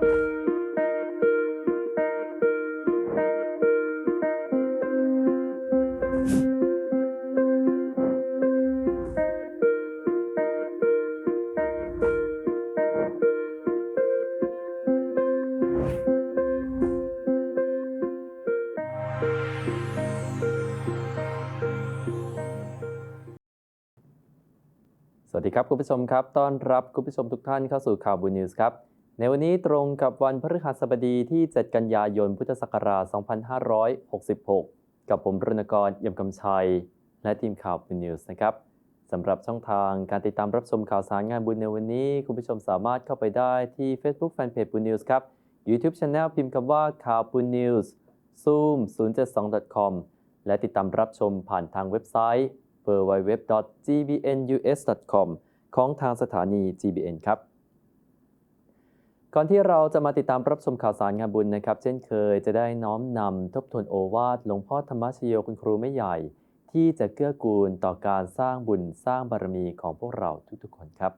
สวัสดีครับ คุณผู้ชมครับ ต้อนรับคุณผู้ชมทุกท่านเข้าสู่ข่าวบูนิวส์ครับ ในวันนี้ตรงกับวันพฤหัสบดีที่ 7 กันยายน พุทธศักราช 2566 กับผมรณกรเยี่ยมกำชัย และทีมข่าวบูนิวส์นะครับสำหรับช่องทางการติดตามรับชมข่าวสารงานบุญในวันนี้ คุณผู้ชมสามารถเข้าไปได้ที่ Facebook Fanpage บุญนิวส์ครับ YouTube Channel พิมพ์คำว่าข่าวบุญนิวส์ zoom 072.com และติดตามรับชมผ่านทางเว็บไซต์ www.gbnus.com ของทางสถานี GBN ครับ ก่อนที่เราจะมาติดตามรับชมข่าวสารงานบุญนะครับ เช่นเคยจะได้น้อมนำทบทวนโอวาทหลวงพ่อธรรมชโยคุณครูไม่ใหญ่ ที่จะเกื้อกูลต่อการสร้างบุญสร้างบารมีของพวกเราทุกๆคนครับ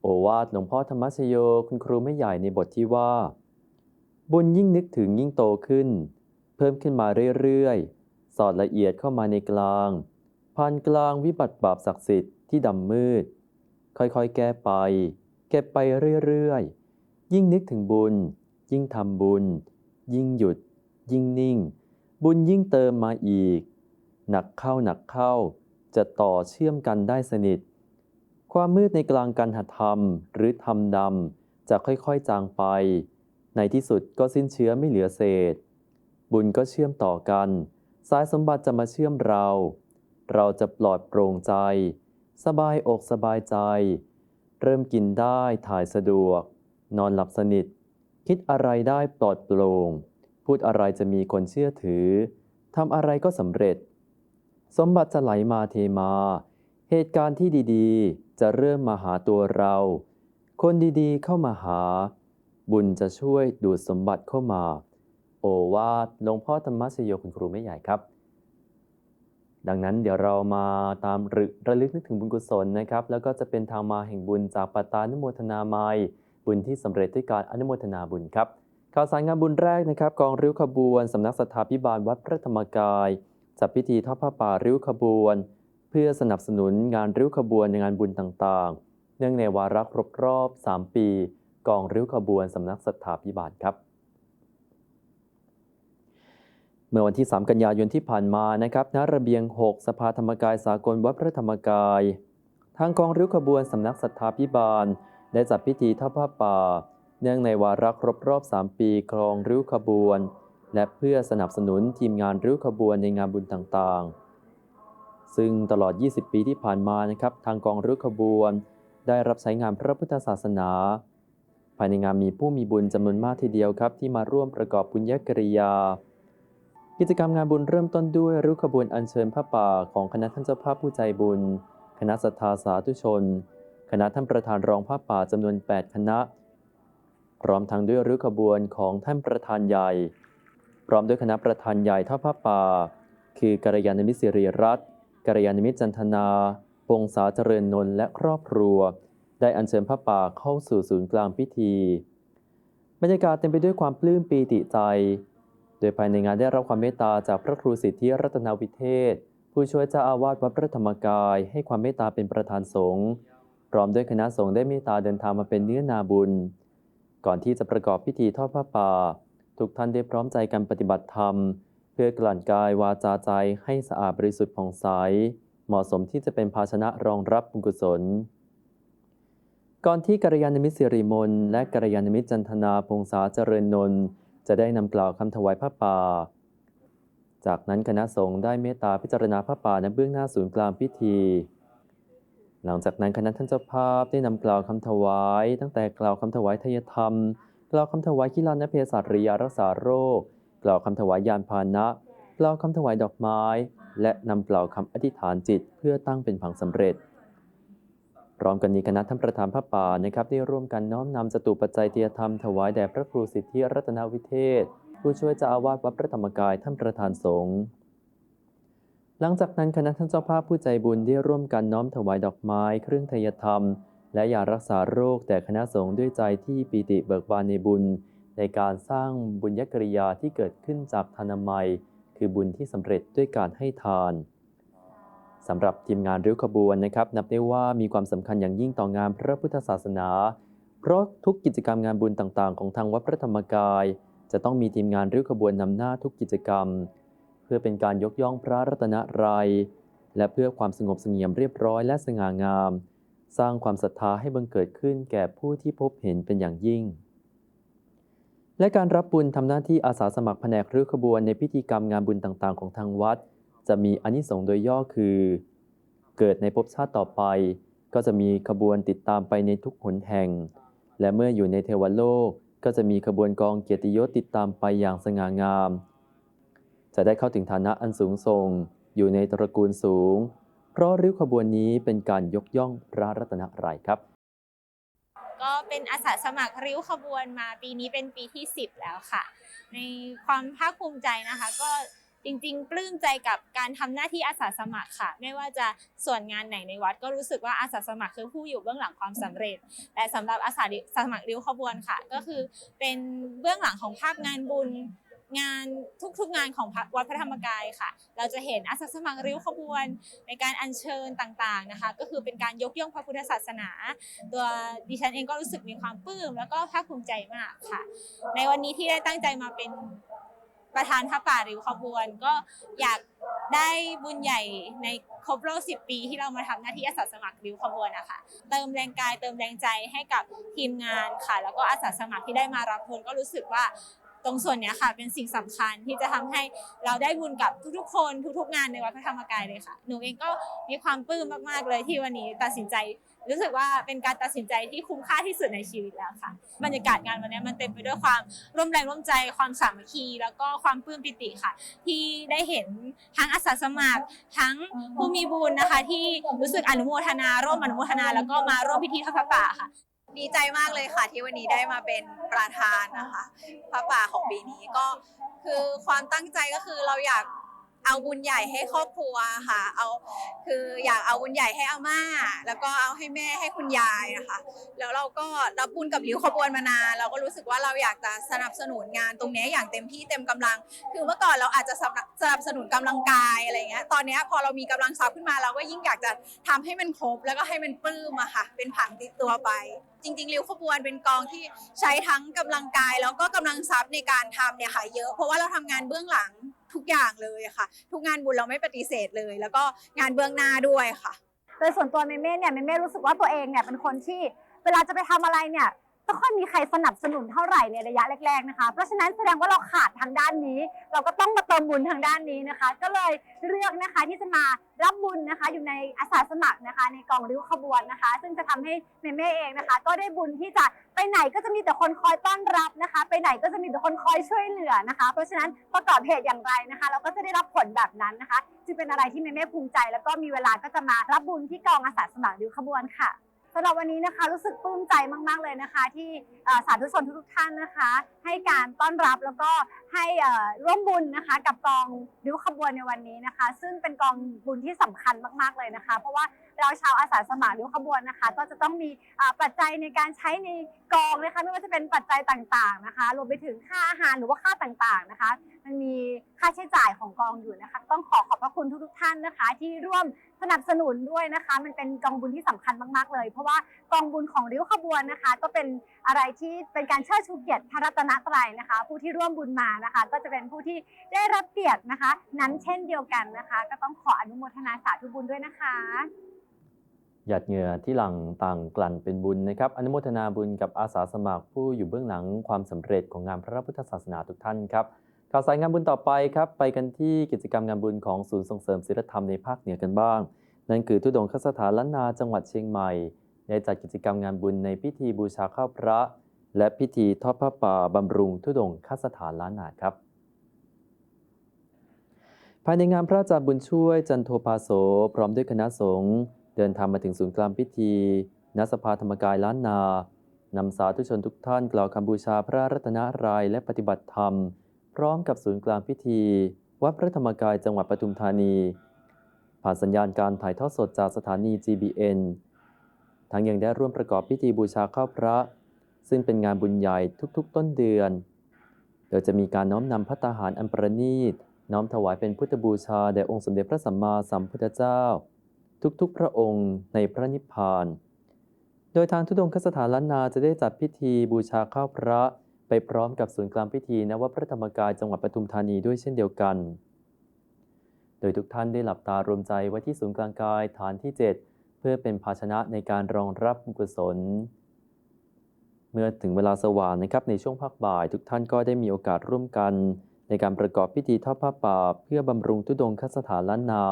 โอวาทหลวงพ่อธรรมชโยคุณครูไม่ใหญ่ในบทที่ว่า บุญยิ่งนึกถึงยิ่งโตขึ้น เพิ่มขึ้นมาเรื่อยๆ สอดละเอียดเข้ามาในกลางผ่านกลางวิบัติบาปศักดิ์สิทธิ์ที่ดำมืด ค่อยๆ แก้ไป เก็บไปเรื่อยๆ ยิ่งนึกถึงบุญ ยิ่งทำบุญ ยิ่งหยุด ยิ่งนิ่ง บุญยิ่งเติมมาอีก หนักเข้าหนักเข้า จะต่อเชื่อมกันได้สนิท ความมืดในกลางการหัดธรรมหรือทำดำจะค่อยๆ จางไป ในที่สุดก็สิ้นเชื้อไม่เหลือเศษ บุญก็เชื่อมต่อกัน สายสมบัติจะมาเชื่อมเรา เราจะปลอดโปร่งใจ สบายอกสบายใจ เริ่มกินได้ถ่ายสะดวก นอนหลับสนิท คิดอะไรได้ปลอดโปร่ง พูดอะไรจะมีคนเชื่อถือทำอะไรก็สำเร็จ สมบัติจะไหลมาเทมา เหตุการณ์ที่ดีๆ จะเริ่มมาหาตัวเรา คนดีๆเข้ามาหา บุญจะช่วยดูดสมบัติเข้ามา โอวาทหลวงพ่อธรรมชโยคุณครูไม่ใหญ่ครับ ดังนั้นเดี๋ยวเรามาตามรึระลึกนึกถึงบุญกุศลนะครับ แล้วก็จะเป็นทางมาแห่งบุญจากปตานุโมทนาไมยบุญที่สำเร็จด้วยการอนุโมทนาบุญครับ ข่าวสารงานบุญแรกนะครับ กองริ้วขบวนสำนักสัทธาพิบาลวัดพระธรรมกาย จัดพิธีทอดผ้าป่าริ้วขบวน เพื่อสนับสนุนงานริ้วขบวนในงานบุญต่างๆ เนื่องในวาระครบรอบ 3 ปี กองริ้วขบวนสำนักสัทธาพิบาลครับ เมื่อวันที่ 3 กันยายนที่ผ่านมานะครับณระเบียง 6 สภาธรรมกายสากลวัดพระธรรมกาย ทางกองริ้วขบวนสำนักสัทธาพิบาล ได้จัดพิธีทอดผ้าป่า เนื่องในวาระครบรอบ 3 ปีครองริ้วขบวน และเพื่อสนับสนุนทีมงานริ้วขบวนในงานบุญต่างๆ ซึ่งตลอด 20 ปีที่ผ่านมานะครับทางกองริ้วขบวน ได้รับใช้งานพระพุทธศาสนา ภายในงานมีผู้มีบุญจำนวนมากทีเดียวครับที่มาร่วมประกอบบุญญกริยา กิจกรรมงานบุญเริ่มต้นด้วยริ้วขบวนอัญเชิญพระป่าของคณะท่านเจ้าภาพผู้ใจบุญ คณะศรัทธาสาธุชน คณะท่านประธานรองพระป่าจำนวน 8 คณะ พร้อมทั้งด้วยริ้วขบวนของท่านประธานใหญ่ พร้อมด้วยคณะประธานใหญ่ทอดพระป่า คือกัลยาณมิตรสิริรัตน์กัลยาณมิตรจันทนาพงษาเจริญนนท์และครอบครัว ได้อัญเชิญพระป่าเข้าสู่ศูนย์กลางพิธี บรรยากาศเต็มไปด้วยความปลื้มปีติใจ ดยภายในงานได้รับความเมตตาจากพระครูสิทธิรัตนวิเทศ ผู้ช่วยเจ้าอาวาสวัดพระธรรมกาย ให้ความเมตตาเป็นประธานสงฆ์พร้อมด้วยคณะสงฆ์ได้เมตตาเดินทางมาเป็นเนื้อนาบุญ ก่อนที่จะประกอบพิธีทอดผ้าป่า ทุกท่านได้พร้อมใจกันปฏิบัติธรรม เพื่อกลั่นกายวาจาใจให้สะอาดบริสุทธิ์ผ่องใส เหมาะสมที่จะเป็นภาชนะรองรับบุญกุศล ก่อนที่กัลยาณมิตรสิริมนและกัลยาณมิตรจันทนาพงษาเจริญนนท์ จะได้นำกล่าวคำถวายผ้าป่า จากนั้นคณะสงฆ์ได้เมตตาพิจารณาผ้าป่าณเบื้องหน้าศูนย์กลางพิธี หลังจากนั้นคณะท่านเจ้าภาพได้นำกล่าวคำถวาย ตั้งแต่กล่าวคำถวายทายธรรม กล่าวคำถวายกิลานเภสัชริยารักษาโรค กล่าวคำถวายยานพาหนะ กล่าวคำถวายดอกไม้ และนำกล่าวคำอธิษฐานจิตเพื่อตั้งเป็นผังสำเร็จ พร้อมกันนี้คณะท่านประธานพระป่านะครับได้ร่วมกันน้อมนำจตุปัจจัยเทียธรรมถวายแด่พระครูสิทธิรัตนวิเทศ ผู้ช่วยเจ้าอาวาสวัดพระธรรมกายท่านประธานสงฆ์หลังจากนั้นคณะท่านเจ้าภาพผู้ใจบุญได้ร่วมกันน้อมถวายดอกไม้ เครื่องทยธรรม และยารักษาโรคแต่คณะสงฆ์ด้วยใจที่ปีติเบิกบานในบุญ ในการสร้างบุญญกริยาที่เกิดขึ้นจากทานามัย คือบุญที่สำเร็จด้วยการให้ทาน สำหรับทีมงานริ้วขบวนนะครับนับได้ว่ามีความสำคัญอย่างยิ่งต่องานพระพุทธศาสนา เพราะทุกกิจกรรมงานบุญต่างๆ ของทางวัดพระธรรมกาย จะต้องมีทีมงานริ้วขบวนนำหน้าทุกกิจกรรม เพื่อเป็นการยกย่องพระรัตนตรัยและเพื่อความสงบเสงี่ยมเรียบร้อยและสง่างาม สร้างความศรัทธาให้บังเกิดขึ้นแก่ผู้ที่พบเห็นเป็นอย่างยิ่ง และการรับบุญทำหน้าที่อาสาสมัครแผนกริ้วขบวนในพิธีกรรมงานบุญต่างๆ ของทางวัด จะมีอานิสงส์โดยย่อคือ เกิดในภพชาติต่อไป ก็จะมีขบวนติดตามไปในทุกหนแห่ง และเมื่ออยู่ในเทวโลกก็จะมีขบวนกองเกียรติยศติดตามไปอย่างสง่างาม จะได้เข้าถึงฐานะอันสูงส่ง อยู่ในตระกูลสูง เพราะริ้วขบวนนี้เป็นการยกย่องพระรัตนรัยครับ ก็เป็นอาสาสมัครริ้วขบวนมาปีนี้เป็นปีที่ 10 แล้วค่ะ ในความภาคภูมิใจนะคะ ก็ จริง ๆ ปลื้มใจกับการทำหน้าที่อาสาสมัครค่ะ ไม่ว่าจะส่วนงานไหนในวัด ก็รู้สึกว่าอาสาสมัครคือผู้อยู่เบื้องหลังความสำเร็จแต่สำหรับอาสาสมัครริ้วขบวนค่ะ ก็คือเป็นเบื้องหลังของภาพงานบุญงานทุกๆงานของวัดพระธรรมกายค่ะ เราจะเห็นอาสาสมัครริ้วขบวน ในการอัญเชิญต่างๆนะคะ ก็คือเป็นการยกย่องพระพุทธศาสนา ตัวดิฉันเองก็รู้สึกมีความปลื้มแล้วก็ภาคภูมิใจมากค่ะ ในวันนี้ที่ได้ตั้งใจมาเป็น ประธานพระป่าริ้วขบวน ก็อยากได้บุญใหญ่ในครบรอบ10 ปีที่เรามาทำหน้าที่อาสาสมัครริ้วขบวนนะคะเติมแรงกายเติมแรงใจให้กับทีมงานค่ะ แล้วก็อาสาสมัครที่ได้มารับบุญก็รู้สึกว่าตรงส่วนเนี้ยค่ะเป็นสิ่งสำคัญที่จะทำให้เราได้บุญกับทุกๆ คนทุกๆ งานในวัดพระธรรมกายเลยค่ะ หนูเองก็มีความปลื้มมากๆเลยที่วันนี้ตัดสินใจ รู้สึกว่าเป็นการตัดสินใจที่คุ้มค่าที่สุดในชีวิตแล้วค่ะ บรรยากาศงานวันนี้มันเต็มไปด้วยความร่วมแรงร่วมใจ ความสามัคคี แล้วก็ความปลื้มปิติค่ะ ที่ได้เห็นทั้งอาสาสมัคร ทั้งผู้มีบุญนะคะ ที่รู้สึกอนุโมทนา ร่วมอนุโมทนา แล้วก็มาร่วมพิธีทอดพระป่าค่ะดีใจมากเลยค่ะที่วันนี้ได้มาเป็นประธานนะคะพระป่าของปีนี้ก็คือความตั้งใจก็คือเราอยาก เอาบุญใหญ่ให้ครอบครัวค่ะ เอาคืออยากเอาบุญใหญ่ให้อาม่า แล้วก็เอาให้แม่ให้คุณยายนะคะแล้วเราก็รับบุญกับริ้วขบวนมานานเราก็รู้สึกว่าเราอยากจะสนับสนุนงานตรงนี้อย่างเต็มที่เต็มกำลัง คือเมื่อก่อนเราอาจจะสนับสนับสนุนกำลังกายอะไรเงี้ยตอนนี้พอเรามีกำลังทรัพย์ขึ้นมาเราก็ยิ่งอยากจะทำให้มันครบแล้วก็ให้มันปลื้มอะค่ะ เป็นผังติดตัวไป จริงๆริ้วขบวนเป็นกองที่ใช้ทั้งกำลังกาย แล้วก็กำลังทรัพย์ในการทำเนี่ยค่ะเยอะเพราะว่าเราทำงานเบื้องหลัง ทุกอย่างเลยค่ะ ทุกงานบุญเราไม่ปฏิเสธเลย แล้วก็งานเบื้องหน้าด้วยค่ะ โดยส่วนตัวเมเม่เนี่ยเมเม่รู้สึกว่าตัวเองเนี่ยเป็นคนที่เวลาจะไปทำอะไรเนี่ย ไม่ค่อยมีใครสนับสนุนเท่าไหร่ในระยะแรกๆนะคะ เพราะฉะนั้นแสดงว่าเราขาดทางด้านนี้ เราก็ต้องมาเติมบุญทางด้านนี้นะคะ ก็เลยเลือกนะคะที่จะมารับบุญนะคะ อยู่ในอาสาสมัครนะคะ ในกองริ้วขบวนนะคะ ซึ่งจะทำให้เมเม่เองนะคะ ก็ได้บุญที่จะไปไหนก็จะมีแต่คนคอยต้อนรับนะคะ ไปไหนก็จะมีแต่คนคอยช่วยเหลือนะคะ เพราะฉะนั้นประกอบเหตุอย่างไรนะคะ เราก็จะได้รับผลแบบนั้นนะคะจึงเป็นอะไรที่เมเม่ภูมิใจ แล้วก็มีเวลาก็จะมารับบุญที่กองอาสาสมัครริ้วขบวนค่ะ สำหรับวันนี้นะคะรู้สึกปลื้มใจมาก ๆ เลยนะคะ ที่สาธุชนทุกๆท่านนะคะ ให้การต้อนรับแล้วก็ให้ร่วมบุญนะคะกับกองริ้วขบวนในวันนี้นะคะ ซึ่งเป็นกองบุญที่สำคัญมาก ๆ เลยนะคะ เพราะว่าเราชาวอาสาสมัครริ้วขบวนนะคะ ก็จะต้องมีปัจจัยในการใช้ในกองนะคะ ไม่ว่าจะเป็นปัจจัยต่างๆนะคะ รวมไปถึงค่าอาหารหรือว่าค่าต่างๆนะคะ มันมีค่าใช้จ่ายของกองอยู่นะคะ ต้องขอขอบพระคุณทุกๆท่านนะคะ ที่ร่วมสนับสนุนด้วยนะคะ มันเป็นกองบุญที่สำคัญมากๆเลย เพราะว่ากองบุญของริ้วขบวนนะคะ ก็เป็นอะไรที่เป็นการเชิดชูเกียรติพระรัตนตรัยนะคะ ผู้ที่ร่วมบุญมานะคะ ก็จะเป็นผู้ที่ได้รับเกียรตินะคะ นั้นเช่นเดียวกันนะคะ ก็ต้องขออนุโมทนาสาธุบุญด้วยนะคะ หยาดเหงื่อที่หลังต่างกลั่นเป็นบุญนะครับอนุโมทนาบุญกับอาสาสมัครผู้อยู่เบื้องหลังความสำเร็จของงานพระพุทธศาสนาทุกท่านครับข่าวสารงานบุญต่อไปครับไปกันที่กิจกรรมงานบุญของศูนย์ส่งเสริมศิลธรรมในภาคเหนือกันบ้าง นั่นคือทุดงคสถานล้านนาจังหวัดเชียงใหม่ได้จัดกิจกรรมงานบุญในพิธีบูชาข้าวพระ และพิธีทอดผ้าป่าบำรุงทุดงคสถานล้านนาครับภายในงานพระอาจารย์บุญช่วยจันโทภาโส พร้อมด้วยคณะสงฆ์ เดินทางมาถึงศูนย์กลางพิธีณสภาธรรมกายล้านนานำสาธุชนทุกท่านกล่าวคำบูชาพระรัตนารายและปฏิบัติธรรม พร้อมกับศูนย์กลางพิธี วัดพระธรรมกายจังหวัดปทุมธานี ผ่านสัญญาณการถ่ายทอดสดจากสถานี GBN ทั้งยังได้ร่วมประกอบพิธีบูชาข้าวพระ ซึ่งเป็นงานบุญใหญ่ทุกๆ ต้นเดือน โดยจะมีการน้อมนำพัตตาหารอันประณีตน้อมถวายเป็นพุทธบูชาแด่องค์สมเด็จพระสัมมาสัมพุทธเจ้า ทุกๆ พระองค์ในพระนิพพาน โดยทางทุดงคสถานล้านนาจะได้จัดพิธีบูชาข้าวพระไปพร้อมกับศูนย์กลางพิธีณวัดพระธรรมกายจังหวัดปทุมธานีด้วยเช่นเดียวกัน โดยทุกท่านได้หลับตารวมใจไว้ที่ศูนย์กลางกายฐานที่ 7 เพื่อเป็นภาชนะในการรองรับบุกุศล เมื่อถึงเวลาสว่างนะครับในช่วงภาคบ่ายทุกท่านก็ได้มีโอกาสร่วมกัน ในการประกอบพิธีทอดผ้าป่าเพื่อบำรุงทุดงคสถานล้านนา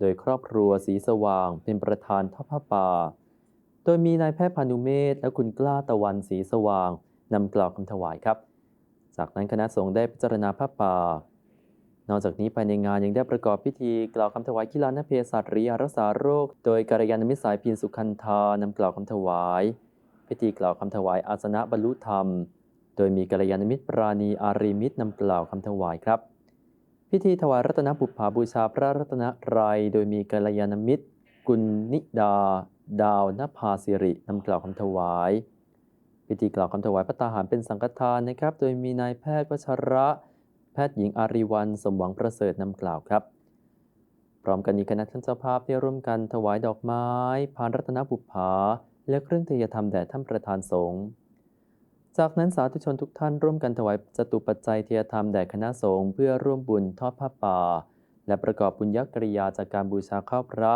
โดยครอบครัวสีสว่างเป็นประธานทอดผ้าป่า โดยมีนายแพทย์พานุเมธและคุณกล้าตะวันสีสว่างนำกล่าวคำถวายครับ จากนั้นคณะสงฆ์ได้พิจารณาผ้าป่า นอกจากนี้ภายในงานยังได้ประกอบพิธีกล่าวคำถวายกีฬานเพศัตริยารักษาโรค โดยกัลยาณมิตรสายพินสุขันธานำกล่าวคำถวาย พิธีกล่าวคำถวายอาสนะบรรลุธรรม โดยมีกัลยาณมิตรปราณีอารีมิตรนำกล่าวคำถวายครับ พิธีถวายรัตนบุพภาบูชาพระรัตนตรัยโดยมีกัลยาณมิตร กุลนิดา ดาวนภาสิรินำกล่าวคำถวาย พิธีกล่าวคำถวายพระตาหารเป็นสังฆทานนะครับ โดยมีนายแพทย์วชระ แพทย์หญิงอารีวันสมหวังประเสริฐนำกล่าวครับ พร้อมกันนี้คณะท่านเจ้าภาพได้ร่วมกันถวายดอกไม้ พานรัตนบุพภาและเครื่องเทยธรรมแด่ท่านประธานสงฆ์ จากนั้นสาธุชนทุกท่านร่วมกันถวายจตุปัจจัยเทยธรรมแด่คณะสงฆ์เพื่อร่วมบุญทอดผ้าป่า และประกอบบุญยกริยาจากการบูชาข้าวพระ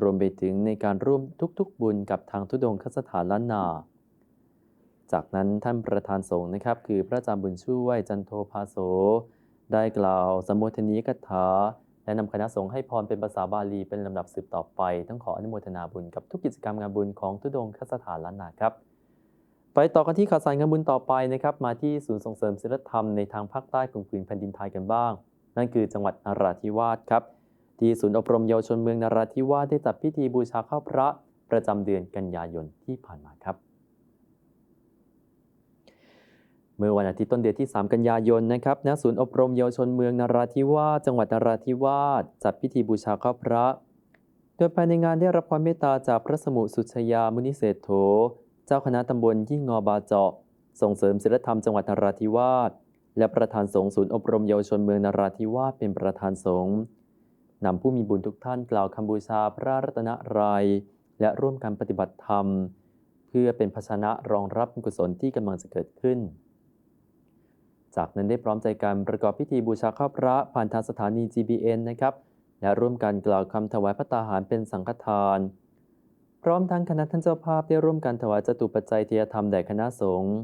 รวมไปถึงในการร่วมทุกๆ บุญกับทางทุดงคสถานล้านนา จากนั้นท่านประธานสงฆ์นะครับ คือพระอาจารย์บุญช่วยจันโทภาโส ได้กล่าวสมโภชนีกถาและนำคณะสงฆ์ให้พรเป็นภาษาบาลีเป็นลำดับสืบต่อไป ต้องขออนุโมทนาบุญกับทุกกิจกรรมงานบุญของทุดงคสถานล้านนาครับ ไปต่อกันที่ข่าวสารงานบุญต่อไปนะครับมาที่ศูนย์ส่งเสริมศิลธรรมในทางภาคใต้ของผืนแผ่นดินไทยกันบ้าง นั่นคือจังหวัดนราธิวาสครับที่ศูนย์อบรมเยาวชนเมืองนราธิวาสได้จัดพิธีบูชาข้าวพระประจำเดือนกันยายนที่ผ่านมาครับ เมื่อวันอาทิตย์ต้นเดือนที่ 3 กันยายนนะครับณศูนย์อบรมเยาวชนเมืองนราธิวาสจังหวัดนราธิวาสจัดพิธีบูชาข้าวพระ โดยภายในงานได้รับความเมตตาจากพระสมุสุชยามุนิเศรษโธ จ้าคณะตำบลยิ่งงอบาเจาะ ส่งเสริมศิลธรรมจังหวัดนราธิวาส และประธานสงฆ์ศูนย์อบรมเยาวชนเมืองนราธิวาสเป็นประธานสงฆ์นำผู้มีบุญทุกท่านกล่าวคำบูชาพระรัตนตรัยและร่วมกันปฏิบัติธรรม เพื่อเป็นภาชนะรองรับกุศลที่กำลังจะเกิดขึ้น จากนั้นได้พร้อมใจกันประกอบพิธีบูชาข้าพระผ่านทางสถานี GBN นะครับและร่วมกันกล่าวคำถวายพระตาหารเป็นสังฆทาน พร้อมทั้งคณะท่านเจ้าภาพได้ร่วมกันถวายจตุปัจจัยเทียธรรมแด่คณะสงฆ์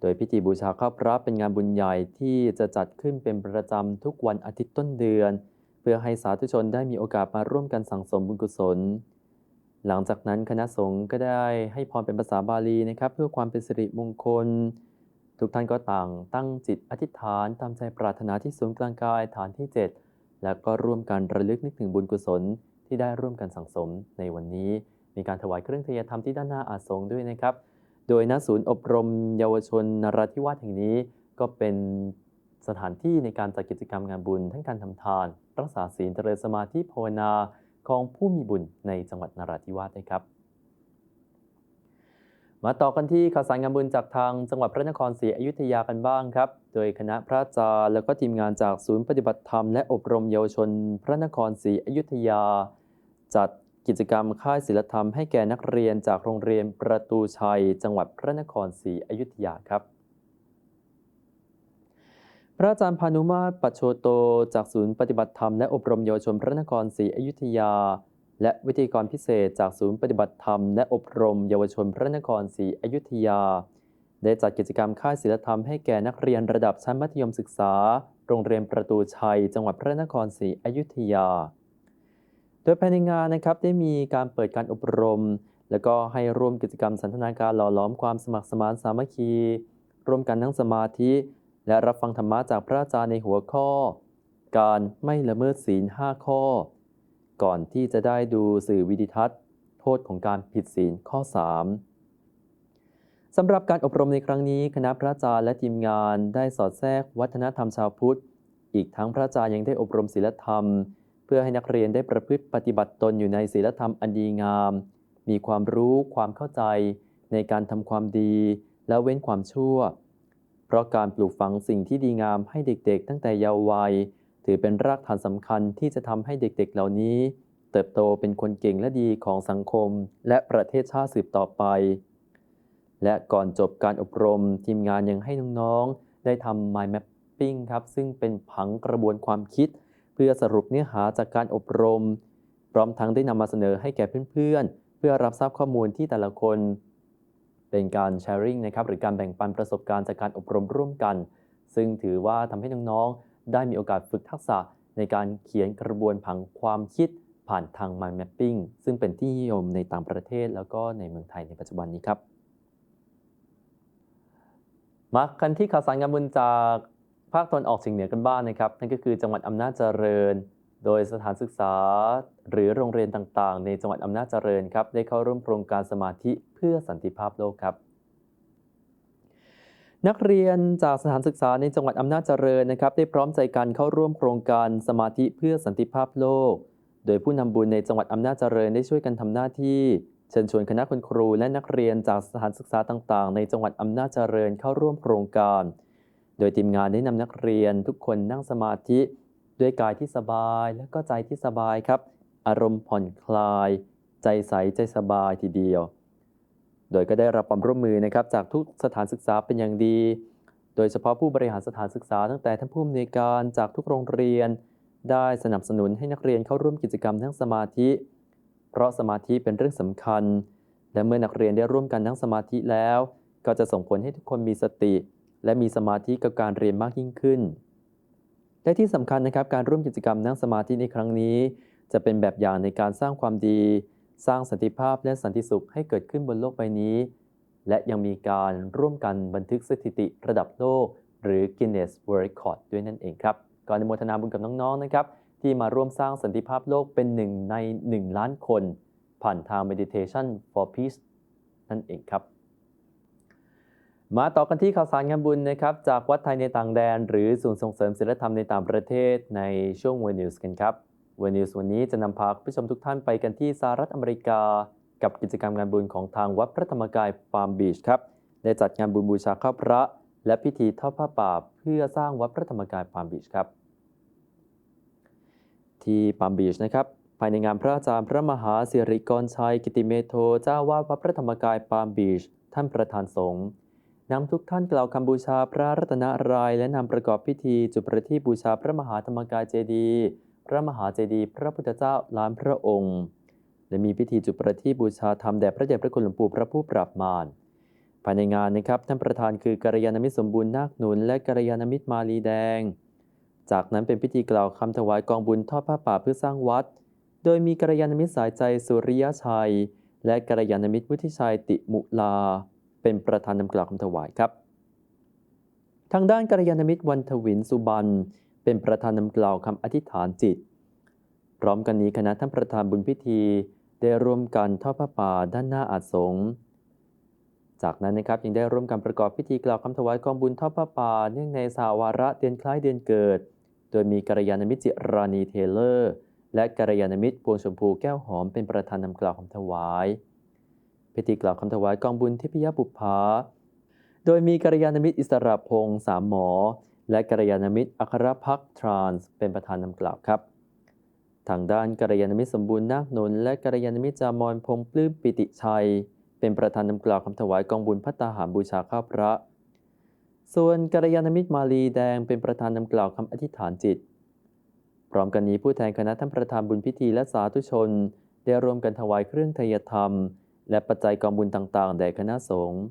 โดยพิธีบูชาข้าวพระเป็นงานบุญใหญ่ที่จะจัดขึ้นเป็นประจำทุกวันอาทิตย์ต้นเดือน เพื่อให้สาธุชนได้มีโอกาสมาร่วมกันสั่งสมบุญกุศล หลังจากนั้นคณะสงฆ์ก็ได้ให้พรเป็นภาษาบาลีนะครับ เพื่อความเป็นสิริมงคล ทุกท่านก็ต่างตั้งจิตอธิษฐานตามใจปรารถนาที่ศูนย์กลางกายฐานที่ 7 แล้วก็ร่วมกันระลึกนึกถึงบุญกุศลที่ได้ร่วมกันสั่งสมในวันนี้ มีการถวายเครื่องเทยธรรมที่ด้านหน้าอาสงฆ์ด้วยนะครับ โดยณศูนย์อบรมเยาวชนนราธิวาสแห่งนี้ ก็เป็นสถานที่ในการจัดกิจกรรมงานบุญ ทั้งการทำทาน รักษาศีลเจริญสมาธิภาวนาของผู้มีบุญในจังหวัดนราธิวาสนะครับมาต่อกันที่ข่าวสารงานบุญจากทางจังหวัดพระนครศรีอยุธยากันบ้างครับ โดยคณะพระอาจารย์แล้วก็ทีมงานจากศูนย์ปฏิบัติธรรมและอบรมเยาวชน พระนครศรีอยุธยา จัด กิจกรรมค่ายศิลธรรมให้แก่นักเรียนจากโรงเรียนประตูชัย จังหวัดพระนครศรีอยุธยาครับพระอาจารย์พานุมาตรปัจโชโต จากศูนย์ปฏิบัติธรรมและอบรมเยาวชนพระนครศรีอยุธยา และวิธีกรพิเศษจากศูนย์ปฏิบัติธรรมและอบรมเยาวชนพระนครศรีอยุธยา ได้จัดกิจกรรมค่ายศิลธรรมให้แก่นักเรียนระดับชั้นมัธยมศึกษา โรงเรียนประตูชัย จังหวัดพระนครศรีอยุธยา โดยภายในงานนะครับได้มีการเปิดการอบรม แล้วก็ให้ร่วมกิจกรรมสันทนาการหล่อหลอมความสมัครสมานสามัคคี ร่วมกันนั่งสมาธิ และรับฟังธรรมะจากพระอาจารย์ในหัวข้อ การไม่ละเมิดศีล 5 ข้อ ก่อนที่จะได้ดูสื่อวิดิทัศน์ โทษของการผิดศีลข้อ 3 สำหรับการอบรมในครั้งนี้ คณะพระอาจารย์และทีมงานได้สอดแทรกวัฒนธรรมชาวพุทธ อีกทั้งพระอาจารย์ยังได้อบรมศีลธรรม พื่อให้นักเรียนได้ประพฤติปฏิบัติตนอยู่ในศีลธรรมอันดีงาม มีความรู้ความเข้าใจในการทำความดี และเว้นความชั่ว เพราะการปลูกฝังสิ่งที่ดีงามให้เด็กๆ ตั้งแต่เยาว์วัย ถือเป็นรากฐานสำคัญที่จะทำให้เด็กๆ เหล่านี้ เติบโตเป็นคนเก่งและดีของสังคม และประเทศชาติสืบต่อไป และก่อนจบการอบรม ทีมงานยังให้น้องๆ ได้ทำ mind mapping ครับ ซึ่งเป็นผังกระบวนความคิด พื่อสรุปเนื้อหาจากการอบรม พร้อมทั้งได้นำมาเสนอให้แก่เพื่อนๆ เพื่อรับทราบข้อมูลที่แต่ละคน เป็นการแชร์ริงนะครับหรือการแบ่งปันประสบการณ์จากการอบรมร่วมกัน ซึ่งถือว่าทำให้น้องๆ ได้มีโอกาสฝึกทักษะในการเขียนกระบวนผังความคิดผ่านทาง mind mapping ซึ่งเป็นที่นิยมในต่างประเทศแล้วก็ในเมืองไทยในปัจจุบันนี้ครับมากันที่ข่าวสารงานบุญจาก ภาคตะวันออกเฉียงเหนือกันบ้างนะครับ นั่นก็คือจังหวัดอำนาจเจริญ โดยสถานศึกษา หรือโรงเรียนต่างๆ ในจังหวัดอำนาจเจริญครับได้เข้าร่วมโครงการสมาธิเพื่อสันติภาพโลกครับ นักเรียนจากสถานศึกษาในจังหวัดอำนาจเจริญนะครับ ได้พร้อมใจกันเข้าร่วมโครงการสมาธิเพื่อสันติภาพโลก โดยผู้นำบุญในจังหวัดอำนาจเจริญได้ช่วยกันทำหน้าที่เชิญชวนคณะคุณครูและนักเรียนจากสถานศึกษาต่างๆ ในจังหวัดอำนาจเจริญเข้าร่วมโครงการ โดยทีมงานได้นำนักเรียนทุกคนนั่งสมาธิ ด้วยกายที่สบายและก็ใจที่สบายครับ อารมณ์ผ่อนคลาย ใจใสใจสบายทีเดียว โดยก็ได้รับความร่วมมือนะครับจากทุกสถานศึกษาเป็นอย่างดี โดยเฉพาะผู้บริหารสถานศึกษาตั้งแต่ท่านผู้อำนวยการจากทุกโรงเรียน ได้สนับสนุนให้นักเรียนเข้าร่วมกิจกรรมทั้งสมาธิ เพราะสมาธิเป็นเรื่องสำคัญ และเมื่อนักเรียนได้ร่วมกันทั้งสมาธิแล้ว ก็จะส่งผลให้ทุกคนมีสติ และมีสมาธิกับการเรียนมากยิ่งขึ้น และที่สำคัญนะครับการร่วมกิจกรรมนั่งสมาธิในครั้งนี้ จะเป็นแบบอย่างในการสร้างความดี สร้างสันติภาพและสันติสุขให้เกิดขึ้นบนโลกใบนี้ และยังมีการร่วมกันบันทึกสถิติระดับโลก หรือ Guinness World Record ด้วยนั่นเองครับก่อนอนุโมทนาบุญกับน้องๆนะครับที่มาร่วมสร้างสันติภาพโลกเป็นหนึ่งใน 1 ล้านคน ผ่านทาง Meditation for Peace นั่นเองครับ มาต่อกันที่ข่าวสารงานบุญนะครับจากวัดไทยในต่างแดน หรือศูนย์ส่งเสริมศิลธรรมในต่างประเทศในช่วง w o r News กันครับ w o r News วันนี้จะนำพาคุณผู้ชมทุกท่านไปกันที่สหรัฐอเมริกา กับกิจกรรมงานบุญของทางวัดพระธรรมกายฟาร์มบีชครับได้จัดงานบุญบูชาข้าพระ และพิธีทอดผ้าป่าเพื่อสร้างวัดพระธรรมกายฟาร์มบีชครับ ที่ปามบีชนะครับภายในงานพระอาจารย์พระมหาสิริกรชัยกิติเมโทเจ้าวาดวัดพระธรรมกายปามบีชท่านประธานสงฆ์ นำทุกท่านกล่าวคำบูชาพระรัตนรายและนำประกอบพิธีจุดประทีปบูชาพระมหาธรรมกายเจดีย์พระมหาเจดีย์พระพุทธเจ้าล้านพระองค์ และมีพิธีจุดประทีปบูชาธรรมแด่พระเดชพระคุณหลวงปู่พระผู้ปราบมารภายในงานนะครับท่านประธานคือกัลยาณมิตรสมบูรณ์นาคหนุน และกัลยาณมิตรมาลีแดง จากนั้นเป็นพิธีกล่าวคำถวายกองบุญทอดผ้าป่าเพื่อสร้างวัด โดยมีกัลยาณมิตรสายใจสุริยชัย และกัลยาณมิตรวุฒิชัยติมุลา เป็นประธานนำกล่าวคำถวายครับ ทางด้านกัลยาณมิตรวันทวินสุบันเป็นประธานนำกล่าวคำอธิษฐานจิต พร้อมกันนี้คณะท่านประธานบุญพิธี ได้ร่วมกันทอดผ้าป่าด้านหน้าอาสงฆ์จากนั้นนะครับยังได้ร่วมกันประกอบพิธีกล่าวคำถวายกองบุญทอดผ้าป่าเนื่องในสาวาระเดือนคล้ายเดือนเกิด โดยมีกัลยาณมิตรจิรานีเทเลอร์ และกัลยาณมิตรพวงชมพูแก้วหอมเป็นประธานนำกล่าวคำถวาย พิธีกล่าวคำถวายกองบุญทิพยบุพภาโดยมีกัลยาณมิตรอิสระพงษ์สามหมอ และกัลยาณมิตรอัครพักทรานส์เป็นประธานนำกล่าวครับ ทางด้านกัลยาณมิตรสมบูรณ์นาคหนุนและกัลยาณมิตรจามอนพงปลื้มปิติชัย เป็นประธานนำกล่าวคำถวายกองบุญพัตตาหารบูชาข้าพระ ส่วนกัลยาณมิตรมาลีแดงเป็นประธานนำกล่าวคำอธิษฐานจิต พร้อมกันนี้ผู้แทนคณะท่านประธานบุญพิธีและสาธุชน ได้ร่วมกันถวายเครื่องทยธรรม และปัจจัยกองบุญต่างๆ แด่คณะสงฆ์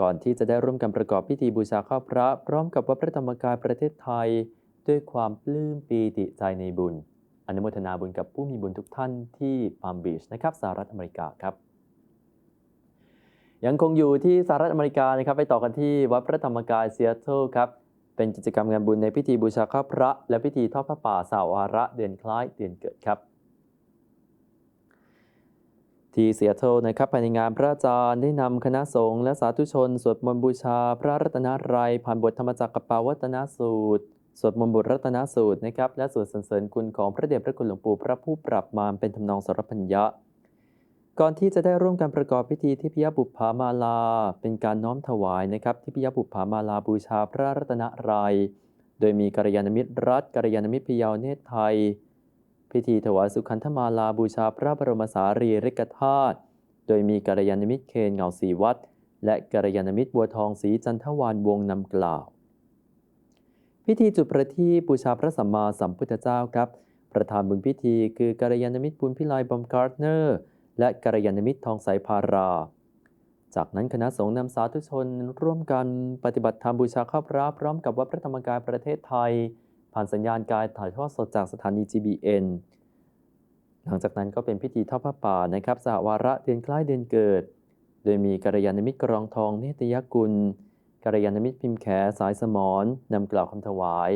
ก่อนที่จะได้ร่วมกันประกอบพิธีบูชาข้าพระ พร้อมกับวัดพระธรรมกายประเทศไทย ด้วยความปลื้มปีติใจในบุญ อนุโมทนาบุญกับผู้มีบุญทุกท่านที่ปามบีชนะครับสหรัฐอเมริกาครับ ยังคงอยู่ที่สหรัฐอเมริกานะครับ ไปต่อกันที่วัดพระธรรมกายเซีแอตเทิลครับเป็นกิจกรรมงานบุญในพิธีบูชาข้าพระ และพิธีทอดพระป่าสาวาระเดือนคล้ายเดือนเกิดครับ ที่เซีแอตเทิลนะครับภายในงานพระอาจารย์ได้นำคณะสงฆ์และสาธุชน สวดมนต์บูชา พระรัตนตรัยผ่านบทธรรมจักรกับปาวัตนสูตร สวดมนต์บทรัตนสูตรนะครับและสวดสรรเสริญคุณของพระเดชพระคุณหลวงปู่พระผู้ปรับมารเป็นทำนองสรพัญญะ ก่อนที่จะได้ร่วมกันประกอบพิธีทิพยบุปผามาลา เป็นการน้อมถวายนะครับทิพยบุปผามาลาบูชาพระรัตนตรัยโดยมีกัลยาณมิตรรัฐกัลยาณมิตรพยาวเนตรไทย พิธีถวายสุขันธมาลาบูชาพระบรมสารีริกธาตุโดยมีกัลยาณมิตรเคนเงาสีวัด และกัลยาณมิตรบัวทองสีจันทวานวงนำกล่าว พิธีจุดประทีปบูชาพระสัมมาสัมพุทธเจ้าครับ ประธานบุญพิธีคือกัลยาณมิตรบุญพิไลบอมการ์ดเนอร์ และกัลยาณมิตรทองใสพารา จากนั้นคณะสงฆ์นำสาธุชน ร่วมกันปฏิบัติธรรมบูชาข้าวพระพร้อมกับวัดพระธรรมกายประเทศไทย ผ่านสัญญาณการถ่ายทอดสดจากสถานี GBN หลังจากนั้นก็เป็นพิธีทอดผ้าป่านะครับ สหวาระเดือนคล้ายเดือนเกิด โดยมีกัลยาณมิตรกรองทองเนตยกุลกัลยาณมิตรพิมพ์แขสายสมรนำกล่าวคำถวาย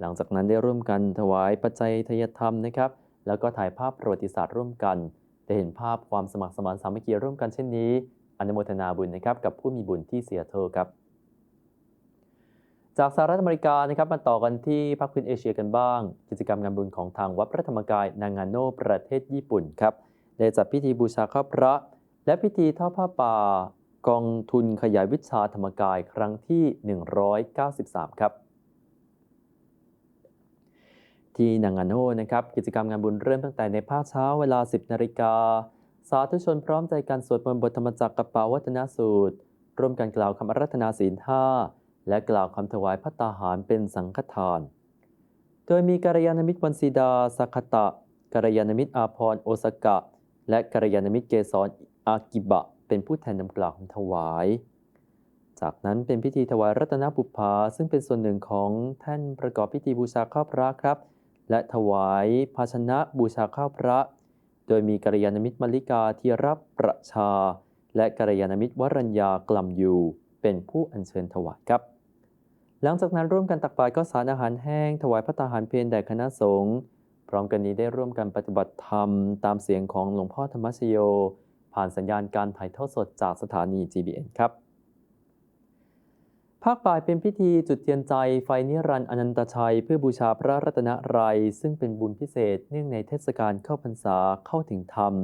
หลังจากนั้นได้ร่วมกันถวายปัจจัยทยธรรมนะครับ แล้วก็ถ่ายภาพประวัติศาสตร์ร่วมกันได้เห็นภาพความสมัครสมานสามัคคีร่วมกันเช่นนี้อนุโมทนาบุญนะครับกับผู้มีบุญที่เสียเธอครับ จากสหรัฐอเมริกานะครับมาต่อกันที่ภาคพื้นเอเชียกันบ้าง กิจกรรมงานบุญของทางวัดพระธรรมกายนางาโนประเทศญี่ปุ่นครับได้จัดพิธีบูชาข้าพระ และพิธีทอดผ้าป่ากองทุนขยายวิชาธรรมกายครั้งที่ 193 ครับที่นางาโนนะครับกิจกรรมงานบุญเริ่มตั้งแต่ในภาคเช้าเวลา 10 นาฬิกา สาธุชนพร้อมใจกันสวดมนต์บทธรรมจักรกระเป๋าวัฒนสูตร ร่วมกันกล่าวคำอารัธนาศีลห้า และกล่าวคำถวายพัตตาหารเป็นสังฆทาน โดยมีกัลยาณมิตรวันซีดาสักตะกัลยาณมิตรอาพรโอสกะ และกัลยาณมิตรเกษรอากิบะ เป็นผู้แทนนำกล่าวคำถวาย จากนั้นเป็นพิธีถวายรัตนบุพภาซึ่งเป็นส่วนหนึ่งของแท่นประกอบพิธีบูชาข้าวพระครับ และถวายภาชนะบูชาข้าวพระ โดยมีกัลยาณมิตรมลิกาธีรับประชา และกัลยาณมิตรวรัญญากลัมยูเป็นผู้อัญเชิญถวายครับ หลังจากนั้นร่วมกันตักบาตรข้าวสารอาหารแห้ง ถวายพระตาหารเพลแด่คณะสงฆ์พร้อมกันนี้ได้ร่วมกันปฏิบัติธรรม ตามเสียงของหลวงพ่อธรรมชโย ผ่านสัญญาณการถ่ายทอดสดจากสถานี GBN ครับภาคบ่ายเป็นพิธีจุดเทียนใจไฟนิรันดร์อนันตชัย เพื่อบูชาพระรัตนรัย ซึ่งเป็นบุญพิเศษเนื่องในเทศกาลเข้าพรรษาเข้าถึงธรรม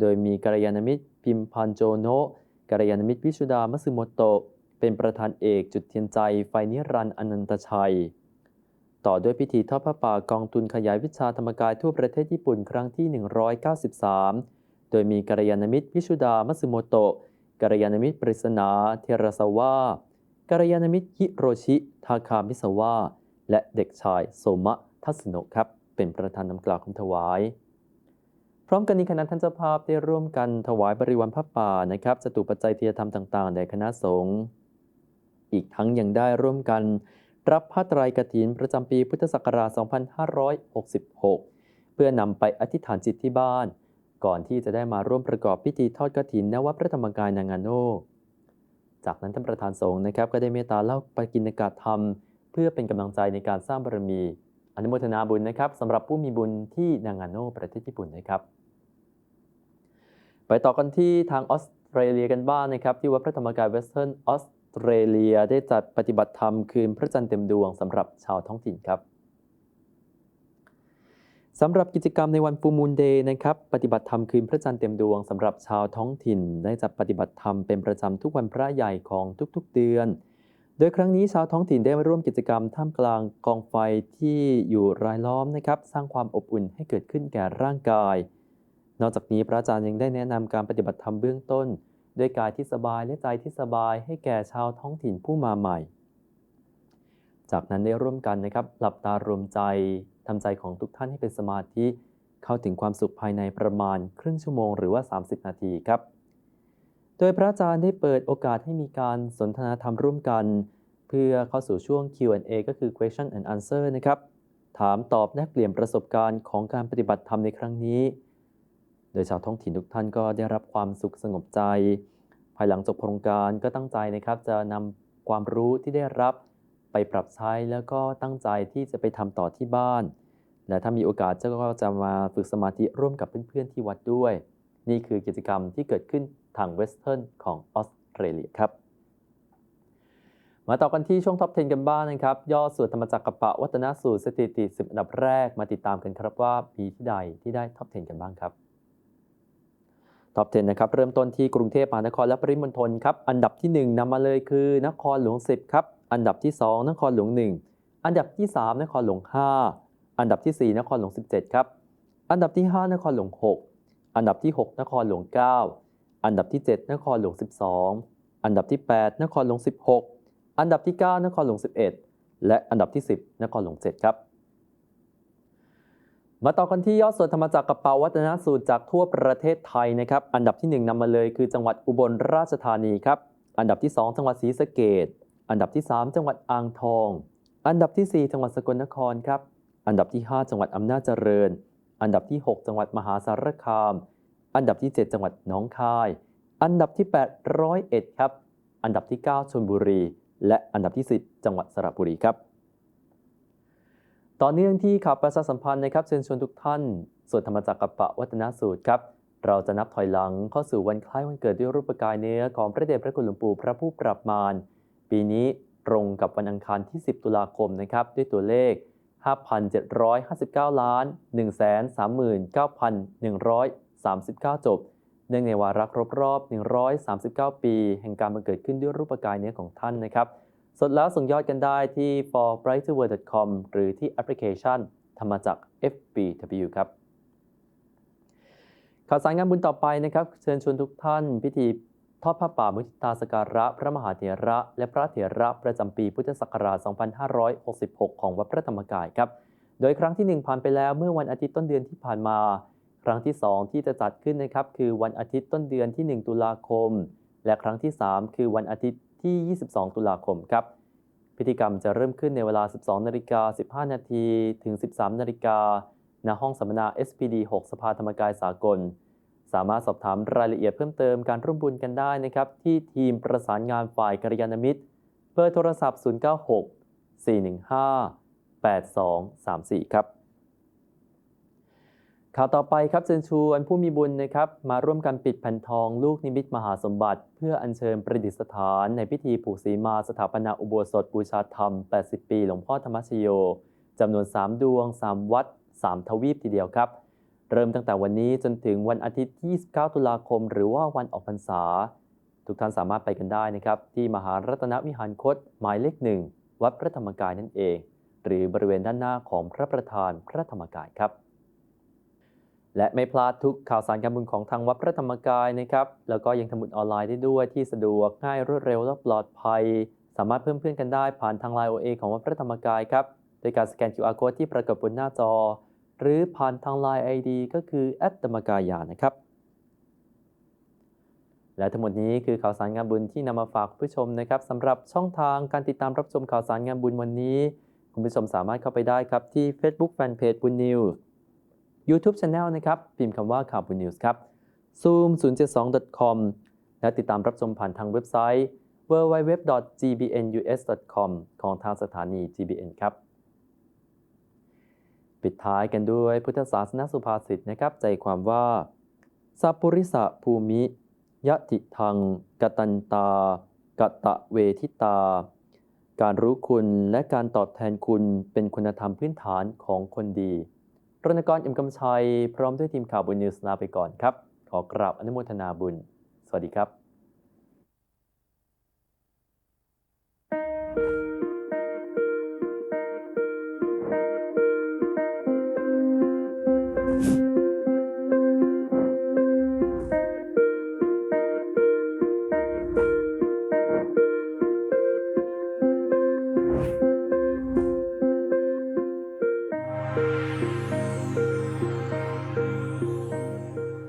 โดยมีกัลยาณมิตร พิมพันโจโนะกัลยาณมิตรวิชุดามัสึโมโตะ เป็นประธานเอกจุดเทียนใจไฟนิรันดร์อนันตชัย ต่อด้วยพิธีทอดพระป่ากองทุนขยายวิชาธรรมกายทั่วประเทศญี่ปุ่นครั้งที่ 193 โดยมีกัลยาณมิตรวิชุดามัสึโมโตะกัลยาณมิตรปริศนาเทระสวากัลยาณมิตรฮิโรชิทาคามิสวะและเด็กชายโซมะทัสโนะครับเป็นประธานนำกล่าวคำถวาย พร้อมกันนี้คณะท่านเจ้าภาพได้ร่วมกันถวายบริวารพระป่านะครับจตุปัจจัยเทียธรรมต่างๆแด่คณะสงฆ์ อีกทั้งยังได้ร่วมกัน รับผ้าไตรกฐินประจำปีพุทธศักราช 2566 เพื่อนำไปอธิษฐานจิตที่บ้าน ก่อนที่จะได้มาร่วมประกอบพิธีทอดกฐินณวัดพระธรรมกายนางาโน จากนั้นท่านประธานสงฆ์นะครับก็ได้เมตตาเล่าปกิณกาธรรม เพื่อเป็นกำลังใจในการสร้างบารมี อนุโมทนาบุญนะครับสำหรับผู้มีบุญที่นางาโนประเทศญี่ปุ่นนะครับ ไปต่อกันที่ทางออสเตรเลียกันบ้างนะครับที่วัดพระธรรมกายเวสเทิร์นออส ตรเลียได้จัดปฏิบัติธรรมคืนพระจันทร์เต็มดวงสำหรับชาวท้องถิ่นครับสำหรับกิจกรรมในวันฟูมูลเดย์นะครับปฏิบัติธรรมคืนพระจันทร์เต็มดวงสำหรับชาวท้องถิ่น ได้จัดปฏิบัติธรรมเป็นประจำทุกวันพระใหญ่ของทุกๆเดือน โดยครั้งนี้ชาวท้องถิ่นได้มาร่วมกิจกรรมท่ามกลางกองไฟที่อยู่รายล้อมนะครับสร้างความอบอุ่นให้เกิดขึ้นแก่ร่างกาย นอกจากนี้พระอาจารย์ยังได้แนะนำการปฏิบัติธรรมเบื้องต้น ด้วยกายที่สบายและใจที่สบายให้แก่ชาวท้องถิ่นผู้มาใหม่ จากนั้นได้ร่วมกันนะครับ หลับตารวมใจทำใจของทุกท่านให้เป็นสมาธิ เข้าถึงความสุขภายในประมาณครึ่งชั่วโมงหรือว่า 30 นาทีครับ โดยพระอาจารย์ได้เปิดโอกาสให้มีการสนทนาธรรมร่วมกัน เพื่อเข้าสู่ช่วง Q&A ก็คือ question and answer นะครับ ถามตอบแลกเปลี่ยนประสบการณ์ของการปฏิบัติธรรมในครั้งนี้ ดยชาวท้องถิ่นทุกท่านก็ได้รับความสุขสงบใจ ภายหลังจบโครงการก็ตั้งใจนะครับจะนำความรู้ที่ได้รับไปปรับใช้แล้วก็ตั้งใจที่จะไปทำต่อที่บ้าน และถ้ามีโอกาสเจ้าก็จะมาฝึกสมาธิร่วมกับเพื่อนๆที่วัดด้วย นี่คือกิจกรรมที่เกิดขึ้นทางเวสเทิร์นของออสเตรเลียครับ มาต่อกันที่ช่วงท็อป 10 กันบ้างนะครับ ย่อส่วนธรรมจักรกปะวัฒนสูตรสถิติ10อันดับแรกมาติดตามกันครับว่ามีที่ใดที่ได้ท็อป 10 กันบ้างครับ ท็อป 10 นะครับ เริ่มต้นที่กรุงเทพมหานครและปริมณฑลครับ อันดับที่ 1นำมาเลยคือนครหลวง 10 ครับ อันดับที่ 2 นครหลวง 1 อันดับที่ 3 นครหลวง 5 อันดับที่ 4 นครหลวง 17 ครับ อันดับที่ 5 นครหลวง 6 อันดับที่ 6 นครหลวง 9 อันดับที่ 7 นครหลวง 12 อันดับที่ 8 นครหลวง 16 อันดับที่ 9 นครหลวง 11 และอันดับที่ 10 นครหลวง 7 ครับ มาต่อกันที่ยอดส่วนธรรมจักรกระเป๋าวัฒนสูตรจากทั่วประเทศไทยนะครับ อันดับที่ 1นำมาเลยคือจังหวัดอุบลราชธานีครับ อันดับที่ 2 จังหวัดศรีสะเกดอันดับที่ 3 จังหวัดอ่างทอง อันดับที่ 4 จังหวัดสกลนครครับ อันดับที่ 5 จังหวัดอำนาจเจริญ อันดับที่ 6 จังหวัดมหาสารคาม อันดับที่ 7 จังหวัดหนองคาย อันดับที่8ร้อยเอ็ดครับ อันดับที่ 9 ชลบุรี และอันดับที่ 10 จังหวัดสระบุรีครับ ต่อเนื่องที่ข่าวประชาสัมพันธ์นะครับเชิญชวนทุกท่านสวนธรรมจักรกับปะวัฒนสูตรครับ เราจะนับถอยหลังเข้าสู่วันคล้ายวันเกิดด้วยรูปกายเนื้อของพระเดชพระคุณหลวงปู่พระผู้ปรับมารปีนี้ตรงกับวันอังคารที่ 10 ตุลาคมนะครับด้วยตัวเลข 5,759 ล้าน 139,139 จบ เนื่องในวาระครบรอบ 139 ปี แห่งการบังเกิดขึ้นด้วยรูปกายเนื้อของท่านนะครับ สดแล้วส่งยอดกันได้ที่ forbrighterworld.com หรือที่แอปพลิเคชันธรรมจักร FBW ครับ ข่าวสารงานบุญต่อไปนะครับ เชิญชวนทุกท่าน พิธีทอดผ้าป่ามุทิตาสการะ พระมหาเถระ และพระเถระประจำปีพุทธศักราช 2566 ของวัดพระธรรมกายครับ โดยครั้งที่ 1 ผ่านไปแล้วเมื่อวันอาทิตย์ต้นเดือนที่ผ่านมา ครั้งที่ 2 ที่จะจัดขึ้นนะครับคือวันอาทิตย์ต้นเดือนที่ 1 ตุลาคม และครั้งที่ 3 คือวันอาทิตย์ ที่ 22 ตุลาคมครับ พิธีกรรมจะเริ่มขึ้นในเวลา 12 นาฬิกา 15 นาทีถึง 13 นาฬิกาณห้องสัมมนา SPD 6 สภาธรรมกายสากล สามารถสอบถามรายละเอียดเพิ่มเติมการร่วมบุญกันได้นะครับที่ทีมประสานงานฝ่ายกัลยาณมิตร เบอร์โทรศัพท์ 096 415 8234 ครับ ข่าวต่อไปครับเชิญชวนผู้มีบุญนะครับมาร่วมกันปิดแผ่นทองลูกนิมิตมหาสมบัติ เพื่ออัญเชิญประดิษฐานในพิธีผูกสีมาสถาปนาอุโบสถบูชาธรรม 80 ปีหลวงพ่อธรรมชโยจำนวน 3 ดวง 3 วัด 3 ทวีปทีเดียวครับ เริ่มตั้งแต่วันนี้จนถึงวันอาทิตย์ที่29 ตุลาคม หรือว่าวันออกพรรษา ทุกท่านสามารถไปกันได้นะครับที่มหารัตนวิหารคตหมายเลขหนึ่งวัดพระธรรมกายนั่นเอง หรือบริเวณด้านหน้าของพระประธานพระธรรมกายครับ และไม่พลาดทุกข่าวสารการบุญของทางวัดพระธรรมกายนะครับ แล้วก็ยังทำบุญออนไลน์ได้ด้วยที่สะดวกง่ายรวดเร็วและปลอดภัย สามารถเพิ่มเพื่อนกันได้ผ่านทางไลน์ OA ของวัดพระธรรมกายครับ โดยการสแกน QR code ที่ปรากฏบนหน้าจอ หรือผ่านทาง Line ID ก็คือแอดธรรมกายานะครับ และทั้งหมดนี้คือข่าวสารงานบุญที่นำมาฝากผู้ชมนะครับสำหรับช่องทางการติดตามรับชมข่าวสารงานบุญวันนี้ คุณผู้ชมสามารถเข้าไปได้ครับที่ Facebook Fanpage บุญนิว YouTube Channel นะครับ พิมพ์คำว่าข่าวบุญนิวส์ครับ zoom 072.com และติดตามรับชมผ่านทางเว็บไซต์ www.gbnus.com ของทางสถานี GBN ครับ ปิดท้ายกันด้วยพุทธศาสนสุภาษิตนะครับ ใจความว่าสัพปุริสะภูมิยะติทังกตันตากตะเวทิตา การรู้คุณและการตอบแทนคุณเป็นคุณธรรมพื้นฐานของคนดี รณกรเอ็มกำชัย พร้อมด้วยทีมข่าวบุญนิวส์ลาไปก่อนครับ ขอกราบอนุโมทนาบุญ สวัสดีครับ